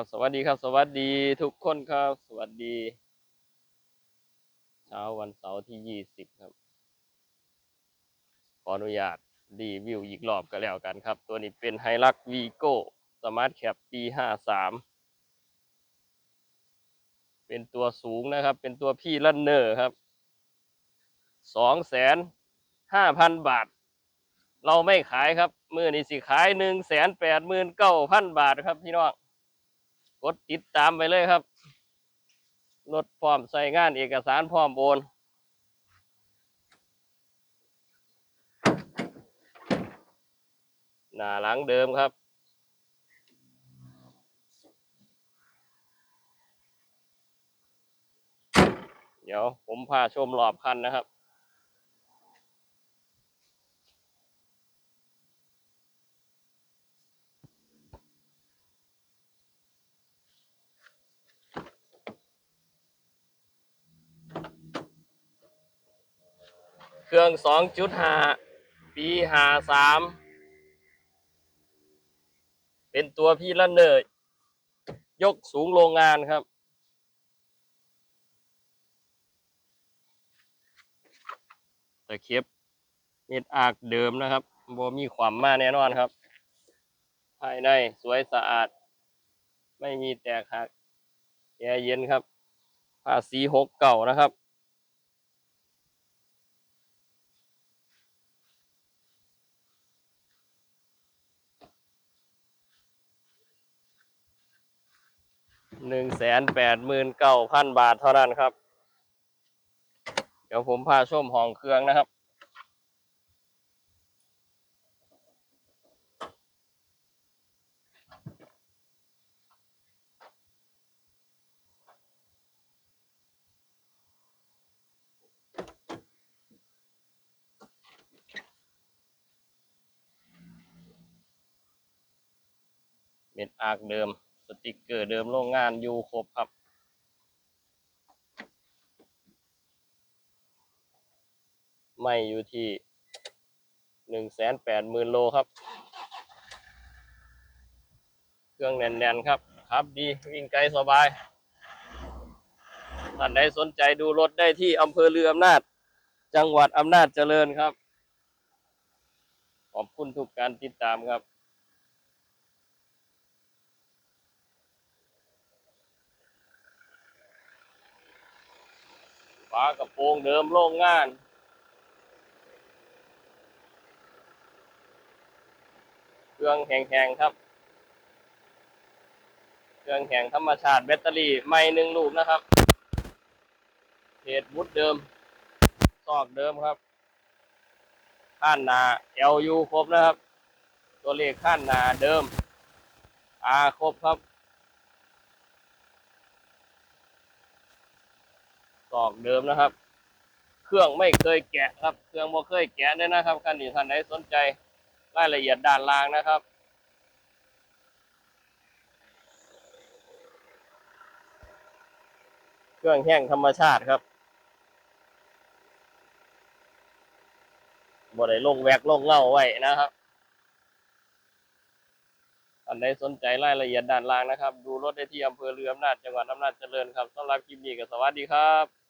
ครับสวัสดีครับ สวัสดีทุกคนครับ สวัสดีเช้าวันเสาร์ที่ยี่สิบครับ ขออนุญาตรีวิวอีกรอบก็แล้วกันครับ ตัวนี้เป็นไฮรักวีโก้สมาร์ทแคปปีห้าสามเป็นตัวสูงนะครับ เป็นตัวพี่ลันเนอร์ครับสองแสนห้าพันบาท เราไม่ขายครับ มือนี้สิขายหนึ่งแสนแปดหมื่นเก้าพันบาทครับพี่น้อง กดติดตามไปเลยครับรถพร้อมใส่งานเอกสารพร้อมโอนหน้าหลังเดิมครับ เดี๋ยวผมพาชมรอบคันนะครับ เครื่องสองจุดห้าปีห้าสามเป็นตัวพี่ละเนิดยกสูงโรงงานครับ ตะเข็บเม็ดอากเดิมนะครับบ่มีความมาแน่นอนครับ ภายในสวยสะอาด ไม่มีแตกหักแอร์เย็นครับภาษีหกเก่านะครับ หนึ่งแสนแปดหมื่นเก้าพันบาทเท่านั้นครับ เดี๋ยวผมพาชมห้องเครื่องนะครับ เม็ดอากเดิม สติกเกอร์เดิมโรงงานอยู่ครบครับ ไม่อยู่ที่หนึ่งแสนแปดหมื่นโลครับ เครื่องแน่นๆครับ ครับดีวิ่งไกลสบายท่านใดสนใจดูรถได้ที่อำเภอเรืออำนาจ จังหวัดอำนาจเจริญครับ ขอบคุณทุกการติดตามครับ ฝากระโปรงเดิมโรงงาน เครื่องแข็งๆครับ เครื่องแข็งธรรมชาติแบตเตอรี่ไม่หนึ่งลูกนะครับเพจบุดเดิม ซอกเดิมครับข้านหนา LU ครบนะครับ ตัวเลขข้านหนาเดิม R ครบครับ ตอกเดิมนะครับ เครื่องไม่เคยแกะครับ เครื่องบ่เคยแกะเลยนะครับคันนี้ท่านใดสนใจรายละเอียดด้านล่างนะครับเครื่องแห้งธรรมชาติครับบ่ได้ลงแวกลงเงาไว้นะครับ ท่านใดสนใจรายละเอียดด้านล่างนะครับ ดูรถได้ที่อำเภอเรืออำนาจจังหวัดอำนาจเจริญครับสำหรับคลิปนี้ก็สวัสดีครับ